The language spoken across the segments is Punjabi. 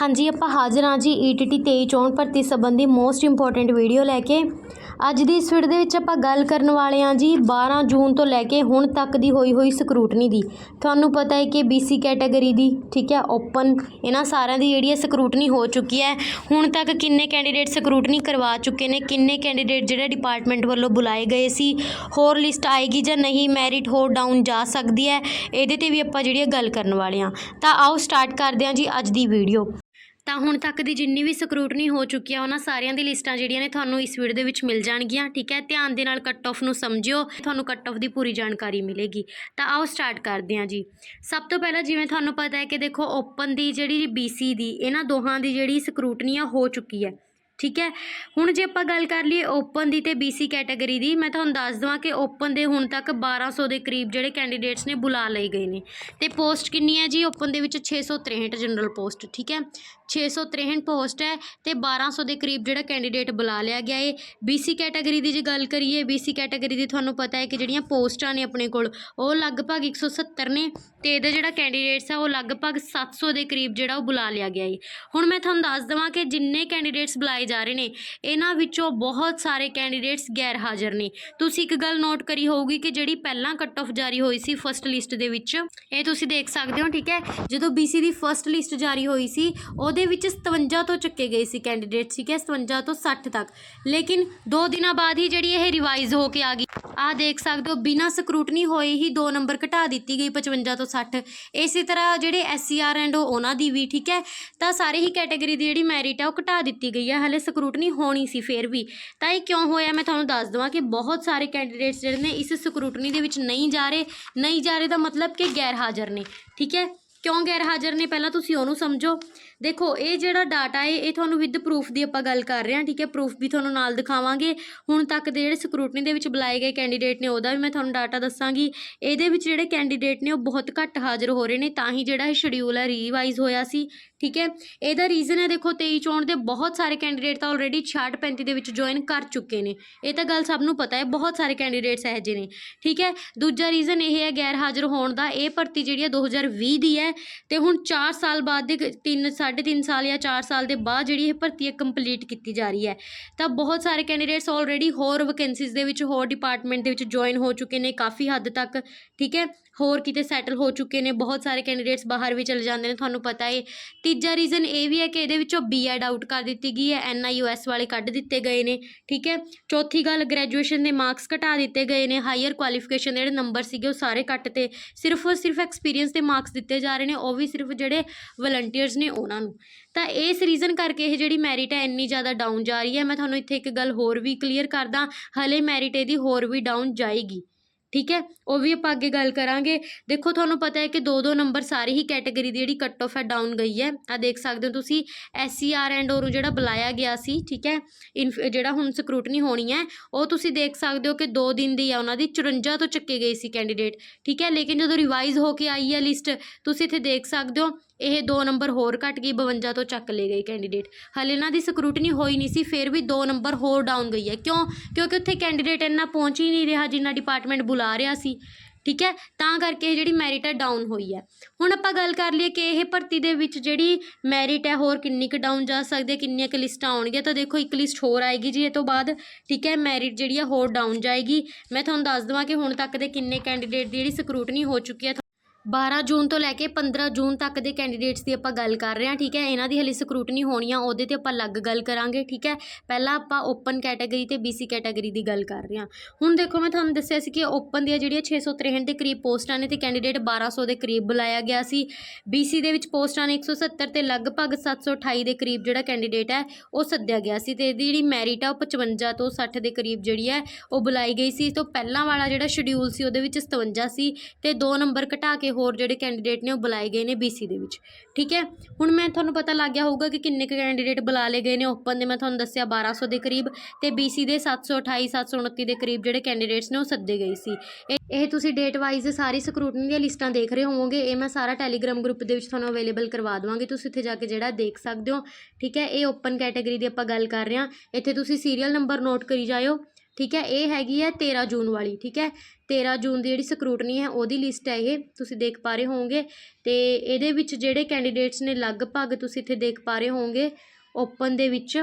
ਹਾਂਜੀ, ਆਪਾਂ ਹਾਜ਼ਰ ਹਾਂ ਜੀ ਈਟੀਟੀ 23 ਚੋਣ ਭਰਤੀ ਸੰਬੰਧੀ ਮੋਸਟ ਇੰਪੋਰਟੈਂਟ ਵੀਡੀਓ ਲੈ ਕੇ। ਅੱਜ ਦੀ ਇਸ ਵੀਡੀਓ ਦੇ ਵਿੱਚ ਆਪਾਂ ਗੱਲ ਕਰਨ ਵਾਲੇ ਹਾਂ ਜੀ 12 ਜੂਨ ਤੋਂ ਲੈ ਕੇ ਹੁਣ ਤੱਕ ਦੀ ਹੋਈ ਹੋਈ ਸਕਰੂਟਨੀ ਦੀ। ਤੁਹਾਨੂੰ ਪਤਾ ਹੈ ਕਿ BC ਕੈਟਾਗਰੀ ਦੀ, ਠੀਕ ਹੈ ਓਪਨ ਇਹਨਾਂ ਸਾਰਿਆਂ ਦੀ ਜਿਹੜੀ ਹੈ ਸਕਰੂਟਨੀ ਹੋ ਚੁੱਕੀ ਹੈ। ਹੁਣ ਤੱਕ ਕਿੰਨੇ ਕੈਂਡੀਡੇਟ ਸਕਰੂਟਨੀ ਕਰਵਾ ਚੁੱਕੇ ਨੇ, ਕਿੰਨੇ ਕੈਂਡੀਡੇਟ ਜਿਹੜੇ ਡਿਪਾਰਟਮੈਂਟ ਵੱਲੋਂ ਬੁਲਾਏ ਗਏ ਸੀ, ਹੋਰ ਲਿਸਟ ਆਏਗੀ ਜਾਂ ਨਹੀਂ ਮੈਰਿਟ ਹੋਰ ਡਾਊਨ ਜਾ ਸਕਦੀ ਹੈ, ਇਹਦੇ ਤੇ ਵੀ ਆਪਾਂ ਜਿਹੜੀ ਹੈ ਗੱਲ ਕਰਨ ਵਾਲੇ ਹਾਂ। ਤਾਂ ਆਓ ਸਟਾਰਟ ਕਰਦੇ ਹਾਂ ਜੀ ਅੱਜ ਦੀ ਵੀਡੀਓ ਤਾਂ ਹੁਣ ਤੱਕ ਦੀ ਜਿੰਨੀ ਵੀ ਸਕਰੂਟਨੀ ਹੋ ਚੁੱਕੀ ਆ, ਉਹਨਾਂ ਸਾਰਿਆਂ ਦੀ ਲਿਸਟਾਂ ਜਿਹੜੀਆਂ ਨੇ ਤੁਹਾਨੂੰ ਇਸ ਵੀਡੀਓ ਦੇ ਵਿੱਚ ਮਿਲ ਜਾਣਗੀਆਂ, ਠੀਕ ਹੈ? ਧਿਆਨ ਦੇ ਨਾਲ ਕੱਟ ਆਫ ਨੂੰ ਸਮਝਿਓ, ਤੁਹਾਨੂੰ ਕੱਟ ਆਫ ਦੀ ਪੂਰੀ ਜਾਣਕਾਰੀ ਮਿਲੇਗੀ। ਤਾਂ ਆਓ ਸਟਾਰਟ ਕਰਦੇ ਹਾਂ ਜੀ। ਸਭ ਤੋਂ ਪਹਿਲਾਂ ਜਿਵੇਂ ਤੁਹਾਨੂੰ ਪਤਾ ਹੈ ਕਿ ਦੇਖੋ ਓਪਨ ਦੀ ਜਿਹੜੀ BC ਦੀ, ਇਹਨਾਂ ਦੋਹਾਂ ਦੀ ਜਿਹੜੀ ਸਕਰੂਟਨੀ ਆ, ਹੋ ਚੁੱਕੀ ਹੈ, ਠੀਕ ਹੈ? ਹੁਣ ਜੇ ਆਪਾਂ ਗੱਲ ਕਰ ਲਈਏ ਓਪਨ ਦੀ ਤੇ BC ਕੈਟਾਗਰੀ ਦੀ, ਮੈਂ ਤੁਹਾਨੂੰ ਦੱਸ ਦਵਾਂ ਕਿ ਓਪਨ ਦੇ ਹੁਣ ਤੱਕ 1200 ਦੇ ਕਰੀਬ ਜਿਹੜੇ ਕੈਂਡੀਡੇਟਸ ਨੇ ਬੁਲਾ ਲਏ ਗਏ ਨੇ। ਤੇ ਪੋਸਟ ਕਿੰਨੀ ਹੈ ਜੀ? ਓਪਨ ਦੇ ਵਿੱਚ 663 ਜਨਰਲ ਪੋਸਟ ਠੀਕ ਹੈ? 663 ਪੋਸਟ ਹੈ ਤੇ 1200 ਦੇ ਕਰੀਬ ਜਿਹੜਾ ਕੈਂਡੀਡੇਟ ਬੁਲਾ ਲਿਆ ਗਿਆ ਹੈ BC ਕੈਟਾਗਰੀ ਦੀ ਜੇ ਗੱਲ ਕਰੀਏ BC ਕੈਟਾਗਰੀ ਦੀ ਤੁਹਾਨੂੰ ਪਤਾ ਹੈ ਕਿ ਜਿਹੜੀਆਂ ਪੋਸਟਾਂ ਨੇ ਆਪਣੇ ਕੋਲ, ਉਹ ਲਗਭਗ 170 ਨੇ ਤੇ ਇਹਦਾ ਜਿਹੜਾ ਕੈਂਡੀਡੇਟਸ ਆ, ਉਹ ਲਗਭਗ 700 ਦੇ ਕਰੀਬ ਜਿਹੜਾ ਉਹ ਬੁਲਾ ਲਿਆ ਗਿਆ ਹੈ ਹੁਣ ਮੈਂ ਤੁਹਾਨੂੰ ਦੱਸ ਦਵਾਂ ਕਿ ਜਿੰਨੇ ਕੈਂਡੀਡੇਟਸ ਬੁਲਾਏ ਜਾ ਰਹੇ ਨੇ, ਇਹਨਾਂ ਵਿੱਚੋਂ ਬਹੁਤ ਸਾਰੇ ਕੈਂਡੀਡੇਟਸ ਗੈਰ ਹਾਜ਼ਰ ਨੇ। ਤੁਸੀਂ ਇੱਕ ਗੱਲ ਨੋਟ ਕਰੀ ਹੋਊਗੀ ਕਿ ਜਿਹੜੀ ਪਹਿਲਾਂ ਕੱਟ ਆਫ ਜਾਰੀ ਹੋਈ ਸੀ ਫਰਸਟ ਲਿਸਟ ਦੇ ਵਿੱਚ, ਇਹ ਤੁਸੀਂ ਦੇਖ ਸਕਦੇ ਹੋ, ਠੀਕ ਹੈ? ਜਦੋਂ BC ਦੀ ਫਰਸਟ ਲਿਸਟ ਜਾਰੀ ਹੋਈ ਸੀ, ਉਹ ਉਹਦੇ ਵਿੱਚ 57 ਤੋਂ ਚੱਕੇ ਗਏ ਸੀ ਕੈਂਡੀਡੇਟ ਠੀਕ ਹੈ 57 ਤੋਂ 60 ਤੱਕ। ਲੇਕਿਨ 2 ਦਿਨਾਂ ਬਾਅਦ ਹੀ ਜਿਹੜੀ ਇਹ ਰਿਵਾਈਜ਼ ਹੋ ਕੇ ਆ ਗਈ। ਆ ਦੇਖ ਸਕਦੇ ਹੋ, ਬਿਨਾਂ ਸਕਰੂਟਨੀ ਹੋਏ ਹੀ 2 ਨੰਬਰ ਘਟਾ ਦਿੱਤੀ ਗਈ 55 ਤੋਂ 60 ਇਸੇ ਤਰ੍ਹਾਂ ਜਿਹੜੇ ਐਸਸੀਆਰ ਐਂਡ ਉਹਨਾਂ ਦੀ ਵੀ, ਠੀਕ ਹੈ? ਤਾਂ ਸਾਰੇ ਹੀ ਕੈਟਾਗਰੀ ਦੀ ਜਿਹੜੀ ਮੈਰਿਟ ਆ ਉਹ ਘਟਾ ਦਿੱਤੀ ਗਈ ਹੈ। ਹਲੇ ਸਕਰੂਟਨੀ ਹੋਣੀ ਸੀ ਫੇਰ ਵੀ। ਤਾਂ ਇਹ ਕਿਉਂ ਹੋਇਆ? ਮੈਂ ਤੁਹਾਨੂੰ ਦੱਸ ਦਵਾਂ ਕਿ ਬਹੁਤ ਸਾਰੇ ਕੈਂਡੀਡੇਟਸ ਜਿਹੜੇ ਨੇ ਇਸ ਸਕਰੂਟਨੀ ਦੇ ਵਿੱਚ ਨਹੀਂ ਜਾ ਰਹੇ। ਨਹੀਂ ਜਾ ਰਹੇ ਦਾ ਮਤਲਬ ਕਿ ਗੈਰ ਹਾਜ਼ਰ ਨੇ, ਠੀਕ ਹੈ? ਕਿਉਂ ਗੈਰ ਹਾਜ਼ਰ ਨੇ? ਪਹਿਲਾਂ ਤੁਸੀਂ ਉਹਨੂੰ ਸਮਝੋ। ਦੇਖੋ, ਇਹ ਜਿਹੜਾ ਡਾਟਾ ਹੈ, ਇਹ ਤੁਹਾਨੂੰ ਵਿਦ ਪ੍ਰੂਫ ਦੀ ਆਪਾਂ ਗੱਲ ਕਰ ਰਹੇ ਹਾਂ, ਠੀਕ ਹੈ? ਪ੍ਰੂਫ ਵੀ ਤੁਹਾਨੂੰ ਨਾਲ ਦਿਖਾਵਾਂਗੇ। ਹੁਣ ਤੱਕ ਦੇ ਜਿਹੜੇ ਸਕਰੂਟਨੀ ਦੇ ਵਿੱਚ ਬੁਲਾਏ ਗਏ ਕੈਂਡੀਡੇਟ ਨੇ, ਉਹਦਾ ਵੀ ਮੈਂ ਤੁਹਾਨੂੰ ਡਾਟਾ ਦੱਸਾਂਗੀ। ਇਹਦੇ ਵਿੱਚ ਜਿਹੜੇ ਕੈਂਡੀਡੇਟ ਨੇ, ਉਹ ਬਹੁਤ ਘੱਟ ਹਾਜ਼ਰ ਹੋ ਰਹੇ ਨੇ, ਤਾਂ ਹੀ ਜਿਹੜਾ ਇਹ ਸ਼ਡਿਊਲ ਹੈ ਰੀਵਾਈਜ਼ ਹੋਇਆ ਸੀ, ਠੀਕ ਹੈ? ਇਹਦਾ ਰੀਜ਼ਨ ਹੈ, ਦੇਖੋ 23 ਚੋਣ ਦੇ ਬਹੁਤ ਸਾਰੇ ਕੈਂਡੀਡੇਟ ਤਾਂ ਆਲਰੇਡੀ 66 35 ਦੇ ਵਿੱਚ ਜੁਆਇਨ ਕਰ ਚੁੱਕੇ ਨੇ। ਇਹ ਤਾਂ ਗੱਲ ਸਭ ਨੂੰ ਪਤਾ ਹੈ, ਬਹੁਤ ਸਾਰੇ ਕੈਂਡੀਡੇਟਸ ਇਹੋ ਜਿਹੇ ਨੇ, ਠੀਕ ਹੈ? ਦੂਜਾ ਰੀਜ਼ਨ ਇਹ ਹੈ ਗੈਰ ਹਾਜ਼ਰ ਹੋਣ ਦਾ, ਇਹ ਭਰਤੀ ਜਿਹੜੀ ਹੈ 2020 ਦੀ ਹੈ, ਤੇ ਹੁਣ 4 ਸਾਲ ਬਾਅਦ ਦੇ 3 3.5 ਸਾਲ ਜਾਂ 4 ਸਾਲ ਦੇ ਬਾਅਦ ਜਿਹੜੀ ਇਹ ਭਰਤੀ ਹੈ ਕੰਪਲੀਟ ਕੀਤੀ ਜਾ ਰਹੀ ਹੈ। ਤਾਂ ਬਹੁਤ ਸਾਰੇ ਕੈਂਡੀਡੇਟਸ ਆਲਰੇਡੀ ਹੋਰ ਵੈਕੈਂਸੀਜ਼ ਦੇ ਵਿੱਚ, ਹੋਰ ਡਿਪਾਰਟਮੈਂਟ ਦੇ ਵਿੱਚ ਜੁਆਇਨ ਹੋ ਚੁੱਕੇ ਨੇ ਕਾਫੀ ਹੱਦ ਤੱਕ, ਠੀਕ ਹੈ? ਹੋਰ ਕਿਤੇ ਸੈਟਲ ਹੋ ਚੁੱਕੇ ਨੇ, ਬਹੁਤ ਸਾਰੇ ਕੈਂਡੀਡੇਟਸ ਬਾਹਰ ਵੀ ਚਲੇ ਜਾਂਦੇ ਨੇ, ਤੁਹਾਨੂੰ ਪਤਾ ਹੈ ਤੀਜਾ ਰੀਜ਼ਨ ਇਹ ਵੀ ਹੈ ਕਿ ਇਹਦੇ ਵਿੱਚੋਂ ਬੀਐਡ ਆਊਟ ਕਰ ਦਿੱਤੀ ਗਈ ਹੈ ਐਨਆਈਯੂਐਸ ਵਾਲੇ ਕੱਢ ਦਿੱਤੇ ਗਏ ਨੇ, ਠੀਕ ਹੈ? ਚੌਥੀ ਗੱਲ ਗ੍ਰੈਜੂਏਸ਼ਨ ਦੇ ਮਾਰਕਸ ਘਟਾ ਦਿੱਤੇ ਗਏ ਨੇ ਹਾਇਰ ਕੁਆਲੀਫਿਕੇਸ਼ਨ ਦੇ ਜਿਹੜੇ ਨੰਬਰ ਸੀਗੇ ਉਹ ਸਾਰੇ ਕੱਟ ਤੇ ਸਿਰਫ ਔਰ ਸਿਰਫ ਐਕਸਪੀਰੀਅੰਸ ਦੇ ਮਾਰਕਸ ਦਿੱਤੇ ਜਾ ਰਹੇ ਨੇ, ਉਹ ਵੀ ਸਿਰਫ ਜਿਹੜੇ ਵਲੰਟੀਅਰਸ ਨੇ ਉਹਨਾਂ ਨੂੰ। ਤਾਂ ਇਸ ਰੀਜ਼ਨ ਕਰਕੇ ਇਹ ਜਿਹੜੀ ਮੈਰਿਟ ਹੈ ਇੰਨੀ ਜ਼ਿਆਦਾ ਡਾਊਨ ਜਾ ਰਹੀ ਹੈ। ਮੈਂ ਤੁਹਾਨੂੰ ਇੱਥੇ ਇੱਕ ਗੱਲ ਹੋਰ ਵੀ ਕਲੀਅਰ ਕਰਦਾ, ਹਲੇ ਮੈਰਿਟ ਇਹਦੀ ਹੋਰ ਵੀ ਡਾਊਨ ਜਾਏਗੀ। ਠੀਕ ਹੈ? ਉਹ ਵੀ ਆਪਾਂ ਅੱਗੇ ਗੱਲ ਕਰਾਂਗੇ। ਦੇਖੋ, ਤੁਹਾਨੂੰ ਪਤਾ ਹੈ ਕਿ ਦੋ ਦੋ ਨੰਬਰ ਸਾਰੇ ਹੀ ਕੈਟਾਗਰੀ ਦੀ ਜਿਹੜੀ ਕੱਟ ਆਫ ਹੈ ਡਾਊਨ ਗਈ ਹੈ। ਆ ਦੇਖ ਸਕਦੇ ਹੋ ਤੁਸੀਂ ਐਸਸੀਆਰ ਐਂਡ ਉਹਨੂੰ ਜਿਹੜਾ ਬੁਲਾਇਆ ਗਿਆ ਸੀ, ਠੀਕ ਹੈ? ਇਨਫ- ਜਿਹੜਾ ਹੁਣ ਸਕਰੂਟਨੀ ਹੋਣੀ ਹੈ, ਉਹ ਤੁਸੀਂ ਦੇਖ ਸਕਦੇ ਹੋ ਕਿ 2 ਦਿਨ ਦੀ ਆ, ਉਹਨਾਂ ਦੀ 54 ਤੋਂ ਚੱਕੇ ਗਏ ਸੀ ਕੈਂਡੀਡੇਟ ਠੀਕ ਹੈ? ਲੇਕਿਨ ਜਦੋਂ ਰਿਵਾਈਜ਼ ਹੋ ਕੇ ਆਈ ਹੈ ਲਿਸਟ ਤੁਸੀਂ ਇੱਥੇ ਦੇਖ ਸਕਦੇ ਹੋ ਇਹ 2 ਨੰਬਰ ਹੋਰ ਘਟ ਗਈ 52 ਤੋਂ ਚੱਕ ਲਏ ਗਏ ਕੈਂਡੀਡੇਟ ਹਲੇ ਇਹਨਾਂ ਦੀ ਸਕਰੂਟਨੀ ਹੋਈ ਨਹੀਂ ਸੀ, ਫਿਰ ਵੀ 2 ਨੰਬਰ ਹੋਰ ਡਾਊਨ ਗਈ ਹੈ। ਕਿਉਂ? ਕਿਉਂਕਿ ਉੱਥੇ ਕੈਂਡੀਡੇਟ ਇੰਨਾ ਪਹੁੰਚ ਹੀ ਨਹੀਂ ਰਿਹਾ ਜਿੰਨਾ ਡਿਪਾਰਟਮੈਂਟ ਬੁਲਾ ਰਿਹਾ ਸੀ। ਠੀਕ ਹੈ? ਤਾਂ ਕਰਕੇ ਇਹ ਜਿਹੜੀ ਮੈਰਿਟ ਹੈ ਡਾਊਨ ਹੋਈ ਹੈ। ਹੁਣ ਆਪਾਂ ਗੱਲ ਕਰ ਲਈਏ ਕਿ ਇਹ ਭਰਤੀ ਦੇ ਵਿੱਚ ਜਿਹੜੀ ਮੈਰਿਟ ਹੈ, ਹੋਰ ਕਿੰਨੀ ਕੁ ਡਾਊਨ ਜਾ ਸਕਦੀ ਹੈ, ਕਿੰਨੀਆਂ ਕੁ ਲਿਸਟਾਂ ਆਉਣਗੀਆਂ, ਤਾਂ ਦੇਖੋ ਇੱਕ ਲਿਸਟ ਹੋਰ ਆਏਗੀ ਜੀ ਇਹ ਤੋਂ ਬਾਅਦ। ਠੀਕ ਹੈ? ਮੈਰਿਟ ਜਿਹੜੀ ਆ ਹੋਰ ਡਾਊਨ ਜਾਏਗੀ। ਮੈਂ ਤੁਹਾਨੂੰ ਦੱਸ ਦਵਾਂ ਕਿ ਹੁਣ ਤੱਕ ਦੇ ਕਿੰਨੇ ਕੈਂਡੀਡੇਟ ਦੀ ਜਿਹੜੀ ਸਕਰੂਟਨੀ ਹੋ ਚੁੱਕੀ ਹੈ 12 ਜੂਨ ਤੋਂ ਲੈ ਕੇ 15 ਜੂਨ ਤੱਕ ਦੇ ਕੈਂਡੀਡੇਟਸ ਦੀ ਆਪਾਂ ਗੱਲ ਕਰ ਰਹੇ ਹਾਂ, ਠੀਕ ਹੈ? ਇਹਨਾਂ ਦੀ ਹਲੇ ਸਕਰੂਟਨੀ ਹੋਣੀ ਆ, ਉਹਦੇ ਤੇ ਆਪਾਂ ਅਲੱਗ ਗੱਲ ਕਰਾਂਗੇ, ਠੀਕ ਹੈ? ਪਹਿਲਾਂ ਆਪਾਂ ਓਪਨ ਕੈਟਾਗਰੀ ਤੇ BC ਕੈਟਾਗਰੀ ਦੀ ਗੱਲ ਕਰ ਰਹੇ ਹਾਂ। ਹੁਣ ਦੇਖੋ, ਮੈਂ ਤੁਹਾਨੂੰ ਦੱਸਿਆ ਸੀ ਕਿ ਓਪਨ ਦੀਆਂ ਜਿਹੜੀਆਂ 663 ਦੇ ਕਰੀਬ ਪੋਸਟਾਂ ਨੇ ਤੇ ਕੈਂਡੀਡੇਟ 1200 ਦੇ ਕਰੀਬ ਬੁਲਾਇਆ ਗਿਆ ਸੀ। BC ਦੇ ਵਿੱਚ ਪੋਸਟਾਂ ਨੇ 170 ਤੇ ਲਗਭਗ 728 ਦੇ ਕਰੀਬ ਜਿਹੜਾ ਕੈਂਡੀਡੇਟ ਹੈ, ਉਹ ਸੱਦਿਆ ਗਿਆ ਸੀ ਤੇ ਇਹਦੀ ਜਿਹੜੀ ਮੈਰਿਟ ਆ, ਉਹ 55 ਤੋਂ 60 ਦੇ ਕਰੀਬ ਜਿਹੜੀ ਹੈ, ਉਹ ਬੁਲਾਈ ਗਈ ਸੀ। ਤੋਂ ਪਹਿਲਾਂ ਵਾਲਾ ਜਿਹੜਾ ਸ਼ਡਿਊਲ ਸੀ, ਉਹਦੇ ਵਿੱਚ 57 ਸੀ ਤੇ 2 ਨੰਬਰ ਘਟਾ ਕੇ ਹੋਰ ਜਿਹੜੇ ਕੈਂਡੀਡੇਟ ਨੇ ਉਹ ਬੁਲਾਏ ਗਏ ਨੇ BC ਦੇ ਵਿੱਚ। ਠੀਕ ਹੈ? ਹੁਣ ਮੈਂ ਤੁਹਾਨੂੰ ਪਤਾ ਲੱਗ ਗਿਆ ਹੋਊਗਾ ਕਿ ਕਿੰਨੇ ਕੁ ਕੈਂਡੀਡੇਟ ਬੁਲਾ ਲਏ ਗਏ ਨੇ ਓਪਨ ਦੇ। ਮੈਂ ਤੁਹਾਨੂੰ ਦੱਸਿਆ 1200 ਦੇ ਕਰੀਬ ਤੇ BC ਦੇ 728 729 ਦੇ ਕਰੀਬ ਜਿਹੜੇ ਕੈਂਡੀਡੇਟਸ ਨੇ ਉਹ ਸੱਦੇ ਗਏ ਸੀ। ਇਹ ਇਹ ਤੁਸੀਂ ਡੇਟ ਵਾਈਜ਼ ਸਾਰੀ ਸਕਰੂਟਨੀ ਦੀਆਂ ਲਿਸਟਾਂ ਦੇਖ ਰਹੇ ਹੋਵੋਗੇ। ਇਹ ਮੈਂ ਸਾਰਾ ਟੈਲੀਗ੍ਰਾਮ ਗਰੁੱਪ ਦੇ ਵਿੱਚ ਤੁਹਾਨੂੰ ਅਵੇਲੇਬਲ ਕਰਵਾ ਦਵਾਂਗੀ। ਤੁਸੀਂ ਇੱਥੇ ਜਾ ਕੇ ਜਿਹੜਾ ਦੇਖ ਸਕਦੇ ਹੋ। ਠੀਕ ਹੈ? ਇਹ ਓਪਨ ਕੈਟਾਗਰੀ ਦੀ ਆਪਾਂ ਗੱਲ ਕਰ ਰਹੇ ਹਾਂ। ਇੱਥੇ ਤੁਸੀਂ ਸੀਰੀਅਲ ਨੰਬਰ ਨੋਟ ਕਰੀ ਜਾਇਓ। ਠੀਕ ਹੈ, ਇਹ ਹੈਗੀ ਹੈ 13 ਜੂਨ ਵਾਲੀ, ਠੀਕ ਹੈ। 13 ਜੂਨ ਦੀ ਜਿਹੜੀ ਸਕਰੂਟਨੀ ਹੈ, ਉਹਦੀ ਲਿਸਟ ਹੈ ਇਹ, ਤੁਸੀਂ ਦੇਖ ਪਾ ਰਹੇ ਹੋਵੋਗੇ। ਅਤੇ ਇਹਦੇ ਵਿੱਚ ਜਿਹੜੇ ਕੈਂਡੀਡੇਟਸ ਨੇ, ਲਗਭਗ ਤੁਸੀਂ ਇੱਥੇ ਦੇਖ ਪਾ ਰਹੇ ਹੋਵੋਗੇ ਓਪਨ ਦੇ ਵਿੱਚ।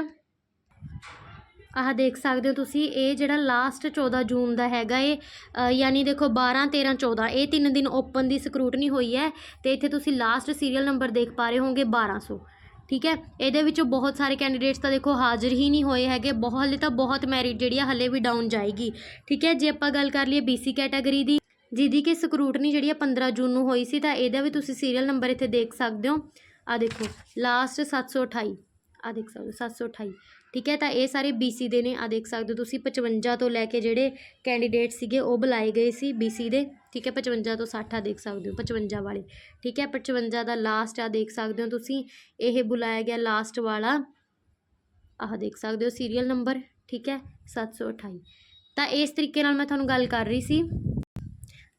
ਆਹ ਦੇਖ ਸਕਦੇ ਹੋ ਤੁਸੀਂ, ਇਹ ਜਿਹੜਾ ਲਾਸਟ 14 ਜੂਨ ਦਾ ਹੈਗਾ ਇਹ ਯਾਨੀ ਦੇਖੋ 12 13 14 ਇਹ ਤਿੰਨ ਦਿਨ ਓਪਨ ਦੀ ਸਕਰੂਟਨੀ ਹੋਈ ਹੈ। ਤੇ ਇੱਥੇ ਤੁਸੀਂ ਲਾਸਟ ਸੀਰੀਅਲ ਨੰਬਰ ਦੇਖ ਪਾ ਰਹੇ ਹੋਵੋਗੇ 1200 ਠੀਕ ਹੈ? ਇਹਦੇ ਵਿੱਚੋਂ ਬਹੁਤ ਸਾਰੇ ਕੈਂਡੀਡੇਟਸ ਤਾਂ ਦੇਖੋ ਹਾਜ਼ਰ ਹੀ ਨਹੀਂ ਹੋਏ ਹੈਗੇ। ਬਹੁਤ ਹਲੇ ਤਾਂ ਬਹੁਤ ਮੈਰਿਟ ਜਿਹੜੀ ਆ, ਹਲੇ ਵੀ ਡਾਊਨ ਜਾਏਗੀ। ਠੀਕ ਹੈ? ਜੇ ਆਪਾਂ ਗੱਲ ਕਰ ਲਈਏ BC ਕੈਟਾਗਰੀ ਦੀ, ਜਿਹਦੀ ਕਿ ਸਕਰੂਟਨੀ ਜਿਹੜੀ ਆ 15 ਜੂਨ ਨੂੰ ਹੋਈ ਸੀ, ਤਾਂ ਇਹਦਾ ਵੀ ਤੁਸੀਂ ਸੀਰੀਅਲ ਨੰਬਰ ਇੱਥੇ ਦੇਖ ਸਕਦੇ ਹੋ। ਆ ਦੇਖੋ ਲਾਸਟ 728 ਆ ਦੇਖ ਸਕਦੇ ਹੋ 728 ਠੀਕ ਹੈ? ਤਾਂ ਇਹ ਸਾਰੇ BC ਦੇ ਨੇ। ਆ ਦੇਖ ਸਕਦੇ ਹੋ ਤੁਸੀਂ 55 ਤੋਂ ਲੈ ਕੇ ਜਿਹੜੇ ਕੈਂਡੀਡੇਟ ਸੀਗੇ, ਉਹ ਬੁਲਾਏ ਗਏ ਸੀ BC ਦੇ। ਠੀਕ ਹੈ 55 ਤੋਂ 60 ਆ ਦੇਖ ਸਕਦੇ ਹੋ 55 ਵਾਲੇ। ਠੀਕ ਹੈ 55 ਦਾ ਲਾਸਟ ਆ ਦੇਖ ਸਕਦੇ ਹੋ ਤੁਸੀਂ, ਇਹ ਬੁਲਾਇਆ ਗਿਆ ਲਾਸਟ ਵਾਲਾ। ਆਹ ਦੇਖ ਸਕਦੇ ਹੋ ਸੀਰੀਅਲ ਨੰਬਰ ਠੀਕ ਹੈ 728 ਤਾਂ ਇਸ ਤਰੀਕੇ ਨਾਲ ਮੈਂ ਤੁਹਾਨੂੰ ਗੱਲ ਕਰ ਰਹੀ ਸੀ।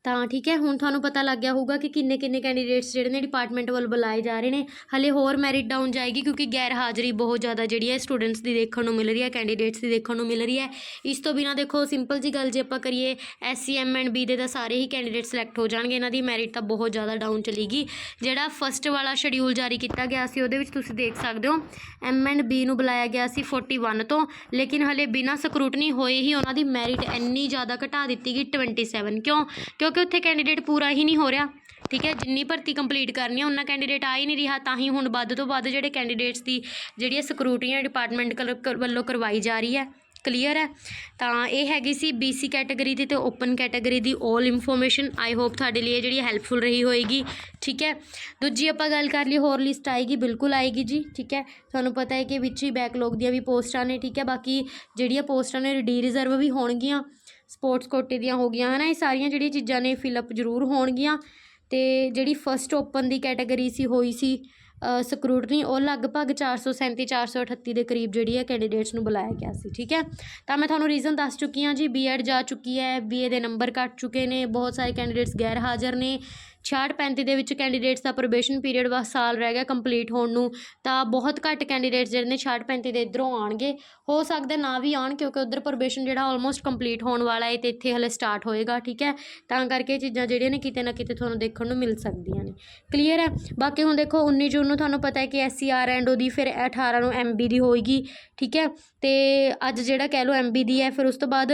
ਤਾਂ ਠੀਕ ਹੈ, ਹੁਣ ਤੁਹਾਨੂੰ ਪਤਾ ਲੱਗ ਗਿਆ ਹੋਊਗਾ ਕਿ ਕਿੰਨੇ ਕਿੰਨੇ ਕੈਂਡੀਡੇਟਸ ਜਿਹੜੇ ਨੇ ਡਿਪਾਰਟਮੈਂਟ ਵੱਲ ਬੁਲਾਏ ਜਾ ਰਹੇ ਨੇ। ਹਲੇ ਹੋਰ ਮੈਰਿਟ ਡਾਊਨ ਜਾਏਗੀ ਕਿਉਂਕਿ ਗੈਰ ਹਾਜ਼ਰੀ ਬਹੁਤ ਜ਼ਿਆਦਾ ਜਿਹੜੀ ਹੈ ਸਟੂਡੈਂਟਸ ਦੀ ਦੇਖਣ ਨੂੰ ਮਿਲ ਰਹੀ ਹੈ ਕੈਂਡੀਡੇਟਸ ਦੀ ਦੇਖਣ ਨੂੰ ਮਿਲ ਰਹੀ ਹੈ। ਇਸ ਤੋਂ ਬਿਨਾ ਦੇਖੋ ਸਿੰਪਲ ਜੀ ਗੱਲ ਜੇ ਆਪਾਂ ਕਰੀਏ S C M and B ਦੇ ਤਾਂ ਸਾਰੇ ਹੀ ਕੈਂਡੀਡੇਟ ਸਿਲੈਕਟ ਹੋ ਜਾਣਗੇ। ਇਹਨਾਂ ਦੀ ਮੈਰਿਟ ਤਾਂ ਬਹੁਤ ਜ਼ਿਆਦਾ ਡਾਊਨ ਚਲੇਗੀ। ਜਿਹੜਾ ਫਸਟ ਵਾਲਾ ਸ਼ਡਿਊਲ ਜਾਰੀ ਕੀਤਾ ਗਿਆ ਸੀ, ਉਹਦੇ ਵਿੱਚ ਤੁਸੀਂ ਦੇਖ ਸਕਦੇ ਹੋ ਐਮ ਐਂਡ ਬੀ ਨੂੰ ਬੁਲਾਇਆ ਗਿਆ ਸੀ 41 ਤੋਂ, ਲੇਕਿਨ ਹਲੇ ਬਿਨਾ ਸਕਰੂਟਨੀ ਹੋਏ ਹੀ ਉਹਨਾਂ ਦੀ ਮੈਰਿਟ ਇੰਨੀ ਜ਼ਿਆਦਾ ਘਟਾ ਦਿੱਤੀ ਗਈ 27 ਕਿਉਂ? ਕਿਉਂਕਿ ਕਿਉਂਕਿ ਉੱਥੇ ਕੈਂਡੀਡੇਟ ਪੂਰਾ ਹੀ ਨਹੀਂ ਹੋ ਰਿਹਾ। ਠੀਕ ਹੈ, ਜਿੰਨੀ ਭਰਤੀ ਕੰਪਲੀਟ ਕਰਨੀ ਹੈ ਉਹਨਾਂ ਕੈਂਡੀਡੇਟ ਆ ਹੀ ਨਹੀਂ ਰਿਹਾ, ਤਾਂ ਹੀ ਹੁਣ ਵੱਧ ਤੋਂ ਵੱਧ ਜਿਹੜੇ ਕੈਂਡੀਡੇਟਸ ਦੀ ਜਿਹੜੀ ਸਕਰੂਟਨੀ ਡਿਪਾਰਟਮੈਂਟ ਵੱਲੋਂ ਕਰਵਾਈ ਜਾ ਰਹੀ ਹੈ। ਕਲੀਅਰ ਹੈ? ਤਾਂ ਇਹ ਹੈਗੀ ਸੀ BC ਕੈਟਾਗਰੀ ਦੀ ਤੇ ਓਪਨ ਕੈਟਾਗਰੀ ਦੀ 올 ਇਨਫੋਰਮੇਸ਼ਨ ਆਈ ਹੋਪ ਤੁਹਾਡੇ ਲਈ ਇਹ ਜਿਹੜੀ ਹੈਲਪਫੁਲ ਰਹੀ ਹੋਏਗੀ। ਠੀਕ ਹੈ? ਦੂਜੀ ਆਪਾਂ ਗੱਲ ਕਰ ਲਈ, ਹੋਰ ਲਿਸਟ ਆਏਗੀ, ਬਿਲਕੁਲ ਆਏਗੀ ਜੀ। ਠੀਕ ਹੈ? ਤੁਹਾਨੂੰ ਪਤਾ ਹੈ ਕਿ ਵਿੱਚ ਹੀ ਬੈਕਲੌਗ ਦੀਆਂ ਵੀ ਪੋਸਟਾਂ ਨੇ, ਠੀਕ ਹੈ? ਬਾਕੀ ਜਿਹੜੀਆਂ ਪੋਸਟਾਂ ਨੇ ਡੀ ਰਿਜ਼ਰਵ ਵੀ ਹੋਣਗੀਆਂ। ਸਪੋਰਟਸ ਕੋਟੇ ਦੀਆਂ ਹੋ ਗਈਆਂ, ਹਨਾ, ਇਹ ਸਾਰੀਆਂ ਜਿਹੜੀਆਂ ਚੀਜ਼ਾਂ ਨੇ ਫਿਲਅਪ ਜ਼ਰੂਰ ਹੋਣਗੀਆਂ। ਤੇ ਜਿਹੜੀ ਫਸਟ ਓਪਨ ਦੀ ਕੈਟਾਗਰੀ ਸੀ, ਹੋਈ ਸੀ ਸਕਰੂਟਨੀ ਉਹ ਲਗਭਗ 437 438 ਦੇ ਕਰੀਬ ਜਿਹੜੀ ਹੈ ਕੈਂਡੀਡੇਟਸ ਨੂੰ ਬੁਲਾਇਆ ਗਿਆ ਸੀ, ਠੀਕ ਹੈ? ਤਾਂ ਮੈਂ ਤੁਹਾਨੂੰ ਰੀਜ਼ਨ ਦੱਸ ਚੁੱਕੀ ਹਾਂ ਜੀ ਬੀਐਡ ਜਾ ਚੁੱਕੀ ਹੈ ਬੀਏ ਦੇ ਨੰਬਰ ਘਟ ਚੁੱਕੇ ਨੇ, ਬਹੁਤ ਸਾਰੇ ਕੈਂਡੀਡੇਟਸ ਗੈਰ ਹਾਜ਼ਰ ਨੇ 66 35 ਦੇ ਵਿੱਚ ਕੈਂਡੀਡੇਟਸ ਦਾ ਪ੍ਰੋਬੇਸ਼ਨ ਪੀਰੀਅਡ ਬਸ ਸਾਲ ਰਹਿ ਗਿਆ ਕੰਪਲੀਟ ਹੋਣ ਨੂੰ, ਤਾਂ ਬਹੁਤ ਘੱਟ ਕੈਂਡੀਡੇਟਸ ਜਿਹੜੇ ਨੇ 66 35 ਦੇ ਇਧਰੋਂ ਆਣਗੇ ਹੋ ਸਕਦਾ ਨਾ ਵੀ ਆਣ ਕਿਉਂਕਿ ਉਧਰ ਪ੍ਰੋਬੇਸ਼ਨ ਜਿਹੜਾ ਆਲਮੋਸਟ ਕੰਪਲੀਟ ਹੋਣ ਵਾਲਾ ਹੈ ਤੇ ਇੱਥੇ ਹਲੇ ਸਟਾਰਟ ਹੋਏਗਾ, ਠੀਕ ਹੈ? ਤਾਂ ਕਰਕੇ ਇਹ ਚੀਜ਼ਾਂ ਜਿਹੜੀਆਂ ਨੇ ਕਿਤੇ ਨਾ ਕਿਤੇ ਤੁਹਾਨੂੰ ਦੇਖਣ ਨੂੰ ਮਿਲ ਸਕਦੀਆਂ ਨੇ। ਕਲੀਅਰ ਹੈ? ਬਾਕੀ ਹੁਣ ਦੇਖੋ 19 ਜੂਨ ਨੂੰ ਤੁਹਾਨੂੰ ਪਤਾ ਹੈ ਕਿ ਐਸਸੀਆਰ ਐਂਡ ਓ ਦੀ ਫਿਰ 18 ਨੂੰ ਐਮਬੀ ਦੀ ਹੋਏਗੀ, ਠੀਕ ਹੈ? ਤੇ ਅੱਜ ਜਿਹੜਾ ਕਹਿ ਲਓ ਐਮਬੀ ਦੀ ਹੈ, ਫਿਰ ਉਸ ਤੋਂ ਬਾਅਦ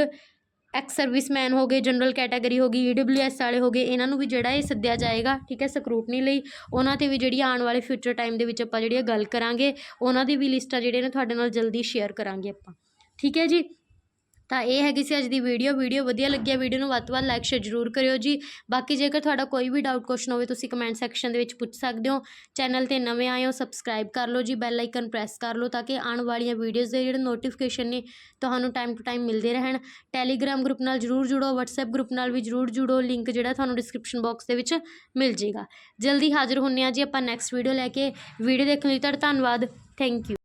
ਐਕਸ ਸਰਵਿਸਮੈਨ ਹੋ ਗਏ ਜਨਰਲ ਕੈਟਾਗਰੀ ਹੋ ਗਈ ਈਡਬਲਯੂਐਸ ਵਾਲੇ ਹੋ ਗਏ, ਇਹਨਾਂ ਨੂੰ ਵੀ ਜਿਹੜਾ ਇਹ ਸੱਦਿਆ ਜਾਏਗਾ, ਠੀਕ ਹੈ ਸਕਰੂਟਨੀ ਲਈ। ਉਹਨਾਂ ਤੇ ਵੀ ਜਿਹੜੀ ਆਉਣ ਵਾਲੇ ਫਿਊਚਰ ਟਾਈਮ ਦੇ ਵਿੱਚ ਆਪਾਂ ਜਿਹੜੀ ਆ ਗੱਲ ਕਰਾਂਗੇ, ਉਹਨਾਂ ਦੀ ਵੀ ਲਿਸਟ ਆ ਜਿਹੜੇ ਨੇ ਤੁਹਾਡੇ ਨਾਲ ਜਲਦੀ ਸ਼ੇਅਰ ਕਰਾਂਗੇ ਆਪਾਂ। ਠੀਕ ਹੈ ਜੀ? ਤਾਂ ਇਹ ਹੈਗੀ ਸੀ ਅੱਜ ਦੀ ਵੀਡੀਓ ਵੀਡੀਓ ਵਧੀਆ ਲੱਗਿਆ। ਵੀਡੀਓ ਨੂੰ ਵੱਧ ਤੋਂ ਵੱਧ ਲਾਈਕ ਸ਼ੇਅਰ ਜ਼ਰੂਰ ਕਰਿਓ ਜੀ। ਬਾਕੀ ਜੇਕਰ ਤੁਹਾਡਾ ਕੋਈ ਵੀ ਡਾਊਟ ਕੁਐਸਚਨ ਹੋਵੇ, ਤੁਸੀਂ ਕਮੈਂਟ ਸੈਕਸ਼ਨ ਦੇ ਵਿੱਚ ਪੁੱਛ ਸਕਦੇ ਹੋ। ਚੈਨਲ ਤੇ ਨਵੇਂ ਆਏ ਹੋ ਸਬਸਕ੍ਰਾਈਬ ਕਰ ਲਓ ਜੀ। ਬੈਲ ਆਈਕਨ ਪ੍ਰੈਸ ਕਰ ਲਓ ਤਾਂ ਕਿ ਆਉਣ ਵਾਲੀਆਂ ਵੀਡੀਓਜ਼ ਦੇ ਜਿਹੜੇ ਨੋਟੀਫਿਕੇਸ਼ਨ ਨੇ, ਤੁਹਾਨੂੰ ਟਾਈਮ ਟੂ ਟਾਈਮ ਮਿਲਦੇ ਰਹਿਣ। ਟੈਲੀਗ੍ਰਾਮ ਗਰੁੱਪ ਨਾਲ ਜਰੂਰ ਜੁੜੋ। WhatsApp ਗਰੁੱਪ ਨਾਲ ਵੀ ਜਰੂਰ ਜੁੜੋ। ਲਿੰਕ ਜਿਹੜਾ ਤੁਹਾਨੂੰ ਡਿਸਕ੍ਰਿਪਸ਼ਨ ਬਾਕਸ ਦੇ ਵਿੱਚ ਮਿਲ ਜੇਗਾ। ਜਲਦੀ ਹਾਜ਼ਰ ਹੁੰਨੇ ਆ ਜੀ ਆਪਾਂ ਨੈਕਸਟ ਵੀਡੀਓ ਲੈ ਕੇ। ਵੀਡੀਓ ਦੇਖਣ ਲਈ ਤੁਹਾਡਾ ਧੰਨਵਾਦ। Thank you